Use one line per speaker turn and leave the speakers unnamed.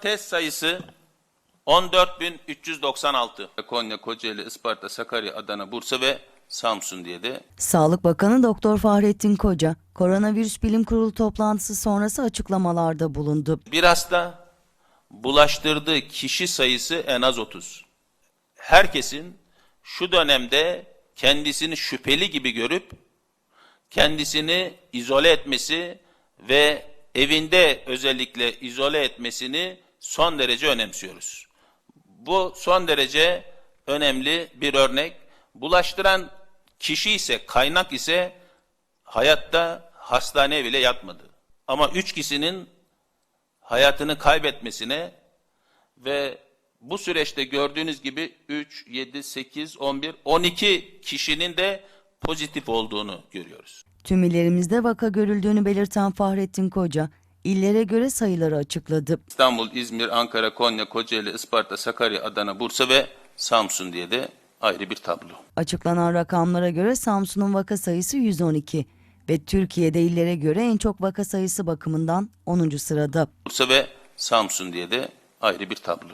Test sayısı 14.396.
Konya, Kocaeli, Isparta, Sakarya, Adana, Bursa ve Samsun diye de
Sağlık Bakanı Doktor Fahrettin Koca, Koronavirüs Bilim Kurulu toplantısı sonrası açıklamalarda bulundu.
Bir hasta bulaştırdığı kişi sayısı en az 30. Herkesin şu dönemde kendisini şüpheli gibi görüp kendisini izole etmesi ve evinde özellikle izole etmesini son derece önemsiyoruz. Bu son derece önemli bir örnek. Bulaştıran kişi ise, kaynak ise hayatta hastaneye bile yatmadı. Ama üç kişinin hayatını kaybetmesine ve bu süreçte gördüğünüz gibi 3, 7, 8, 11, 12 kişinin de pozitif olduğunu görüyoruz.
Tüm illerimizde vaka görüldüğünü belirten Fahrettin Koca, illere göre sayıları açıkladı.
İstanbul, İzmir, Ankara, Konya, Kocaeli, Isparta, Sakarya, Adana, Bursa ve Samsun diye de ayrı bir tablo.
Açıklanan rakamlara göre Samsun'un vaka sayısı 112 ve Türkiye'de illere göre en çok vaka sayısı bakımından 10. sırada.
Bursa ve Samsun diye de ayrı bir tablo.